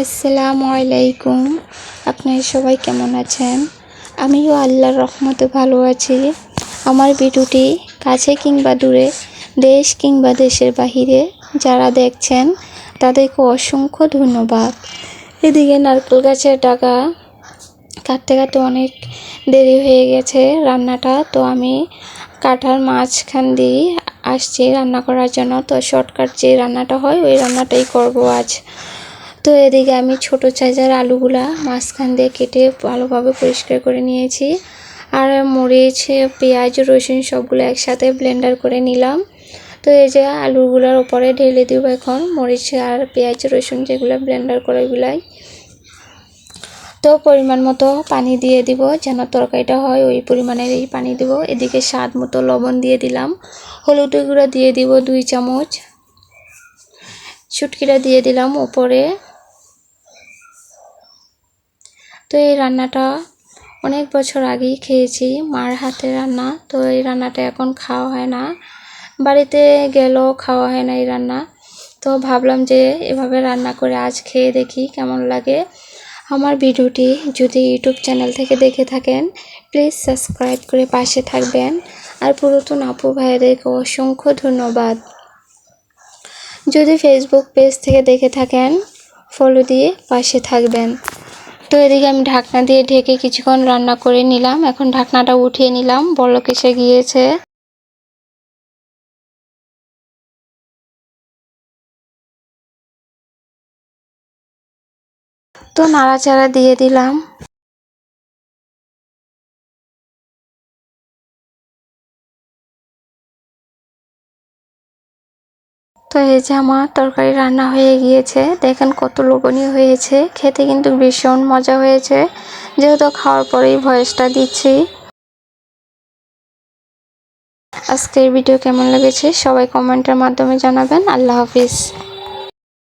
আসসালামু আলাইকুম। আপনারা সবাই কেমন আছেন? আমিও আল্লাহর রহমতে ভালো আছি। আমার ভিডিওটি কাছে কিংবা দূরে, দেশ কিংবা দেশের বাহিরে যারা দেখছেন, তাদেরকে অসংখ্য ধন্যবাদ। এদিকে নারকেল গাছের ডাগা কাটতে কাটতে অনেক দেরি হয়ে গেছে রান্নাটা, তো আমি কাঠার মাঝখান দিয়ে আসছি রান্না করার জন্য। তো শর্টকাট যে রান্নাটা হয়, ওই রান্নাটাই করব আজ। তো এদিকে আমি ছোট সাইজের আলুগুলা মাঝখান দিয়ে কেটে ভালোভাবে পরিষ্কার করে নিয়েছি। আর মরিচ, পেঁয়াজ, রসুন সবগুলো একসাথে ব্লেন্ডার করে নিলাম। তো এই যে আলুগুলোর ওপরে ঢেলে দিব এখন, মরিচ আর পেঁয়াজ, রসুন যেগুলো ব্লেন্ডার করে ওগুলাই। তো পরিমাণ মতো পানি দিয়ে দিব, যেন তরকারিটা হয় ওই পরিমাণের এই পানি দিব। এদিকে স্বাদ মতো লবণ দিয়ে দিলাম। হলুদ গুঁড়ো দিয়ে দিব দুই চামচ। শুটকিটা দিয়ে দিলাম উপরে তো এই রান্নাটা অনেক বছর আগেই খেয়েছি, মার হাতে রান্না। তো এই রান্নাটা এখন খাওয়া হয় না। বাড়িতে গেলেও খাওয়া হয় না এই রান্না। তো ভাবলাম যে এভাবে রান্না করে আজ খেয়ে দেখি কেমন লাগে। আমার ভিডিওটি যদি ইউটিউব চ্যানেল থেকে দেখে থাকেন, প্লিজ সাবস্ক্রাইব করে পাশে থাকবেন। আর পুরাতন আপু ভাইদেরকে অসংখ্য ধন্যবাদ। যদি ফেসবুক পেজ থেকে দেখে থাকেন ফলো দিয়ে পাশে থাকবেন। তো এদিকে আমি ঢাকনা দিয়ে ঢেকে কিছুক্ষণ রান্না করে নিলাম। এখন ঢাকনাটা উঠিয়ে নিলাম। বলক এসে গিয়েছে। তো নাড়াচাড়া দিয়ে দিলাম। তো এই যে আমার তরকারি রান্না হয়ে গিয়েছে, দেখেন কত লোভনীয় হয়েছে, খেতে কিন্তু ভীষণ মজা হয়েছে, যেহেতু খাওয়ার পরেই ভয়েসটা দিচ্ছি। আজকের ভিডিও কেমন লেগেছে সবাই কমেন্টের মাধ্যমে জানাবেন, আল্লাহ হাফিজ।